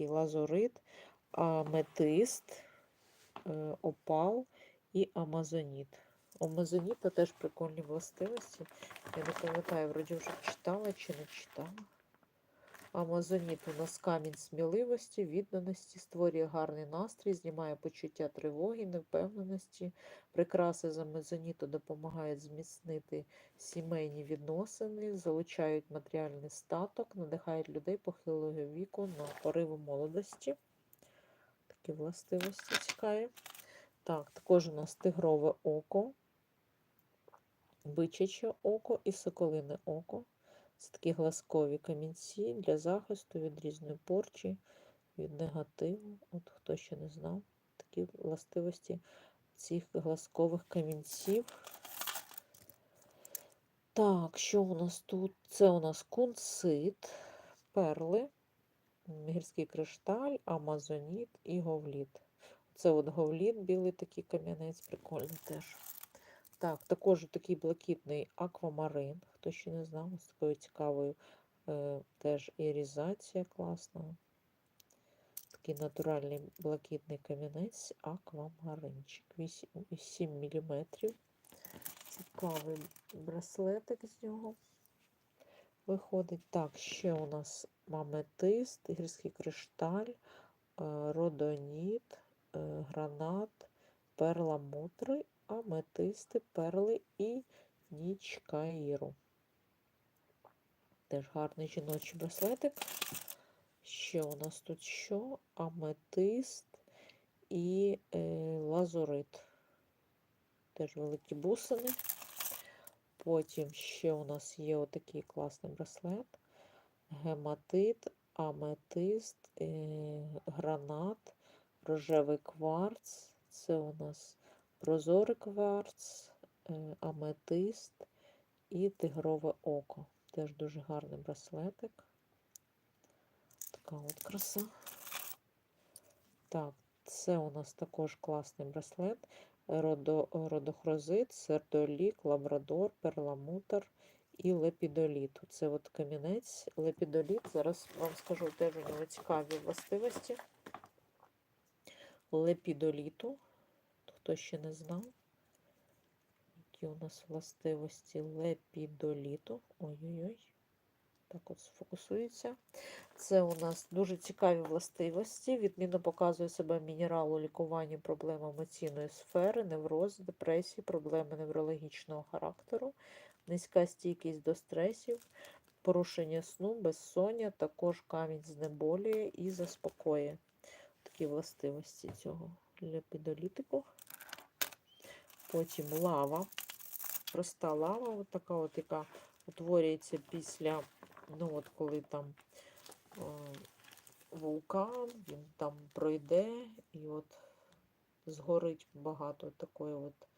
такий лазурит, аметист, е, опал і амазоніт. У амазоніта теж прикольні властивості. Я не пам'ятаю, вроді вже читала чи не читала. Амазоніт у нас камінь сміливості, відданості, створює гарний настрій, знімає почуття тривоги, невпевненості. Прикраси з амазоніту допомагають зміцнити сімейні відносини, залучають матеріальний статок, надихають людей похилого віку на пориви молодості. Такі властивості цікаві. Так, також у нас тигрове око, бичаче око і соколине око. Це такі глазкові камінці для захисту від різної порчі, від негативу. От хто ще не знав, такі властивості цих глазкових камінців. Так, що у нас тут? Це у нас кунцит, перли, гірський кришталь, амазоніт і говліт. Це от говліт, білий такий кам'янець, прикольний теж. Так, також такий блакитний аквамарин, хто ще не знав, з такою цікавою е, теж ірізація класна. Такий натуральний блакитний камінець, аквамаринчик. 8, 7 мм. Цікавий браслетик з нього виходить. Так, ще у нас маметист, гірський кришталь, е, родоніт, е, гранат, перламутри аметисти, перли і ніч Каїру. Теж гарний жіночий браслетик. Ще у нас тут що? Аметист і е, лазурит. Теж великі бусини. Потім ще у нас є отакий класний браслет. Гематит, аметист, е, гранат, рожевий кварц. Це у нас прозорий кварц, е, аметист і тигрове око. Теж дуже гарний браслетик. Така от краса. Так, це у нас також класний браслет. Родо, родохрозит, сердолік, лабрадор, перламутр і лепідоліт. Це от камінець, лепідоліт. Зараз вам скажу теж у нього цікаві властивості. Лепідоліту хто ще не знав, які у нас властивості лепідоліту. Ой-ой-ой, так от сфокусується. Це у нас дуже цікаві властивості. Відмінно показує себе мінерал у лікуванні проблем емоційної сфери, невроз, депресії, проблеми неврологічного характеру, низька стійкість до стресів. Порушення сну, безсоння, також камінь знеболює і заспокоює такі властивості цього лепідолітику. Потім лава. Проста лава, от така от, яка утворюється після, ну от коли там е, вулкан, він там пройде і от згорить багато такої от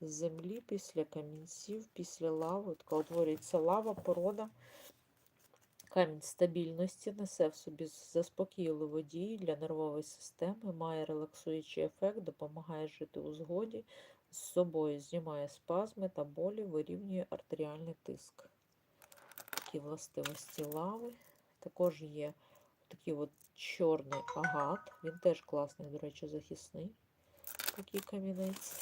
землі після камінців, після лави. Така утворюється лава, порода. Камінь стабільності несе в собі заспокійливу дію для нервової системи, має релаксуючий ефект, допомагає жити у згоді, з собою знімає спазми та болі, вирівнює артеріальний тиск. Такі властивості лави. Також є такий от чорний агат. Він теж класний, до речі, захисний такий камінець.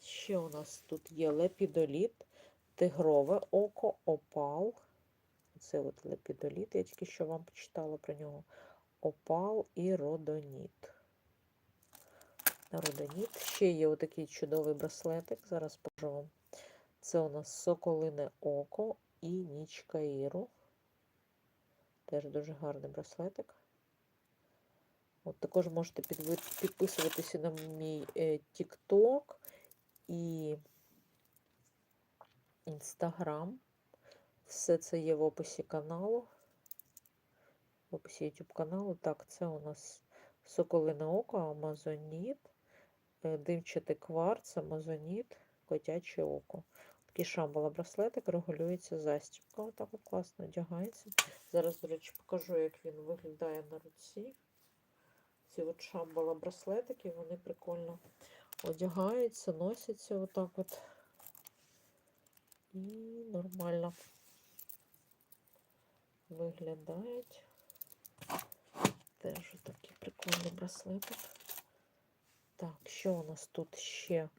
Ще у нас тут є лепідоліт, тигрове око, опал. Це от лепідоліт, я тільки що вам почитала про нього. Опал і родоніт. Родоніт. Ще є отакий чудовий браслетик. Зараз покажу вам. Це у нас соколине око і ніч Каїру. Теж дуже гарний браслетик. От Також можете підписуватися на мій е, TikTok і Instagram. Все це є в описі каналу. В описі YouTube каналу. Так, це у нас соколине око, амазоніт, е, димчатий кварц, амазоніт, котяче око. Такий шамбала браслетик, регулюється застібка. Отак от класно одягається. Зараз, до речі, покажу, як він виглядає на руці. Ці от шамбала браслетики, вони прикольно одягаються, носяться отак от. І нормально виглядають. Теж так Далі браслетик. Так, що у нас тут ще?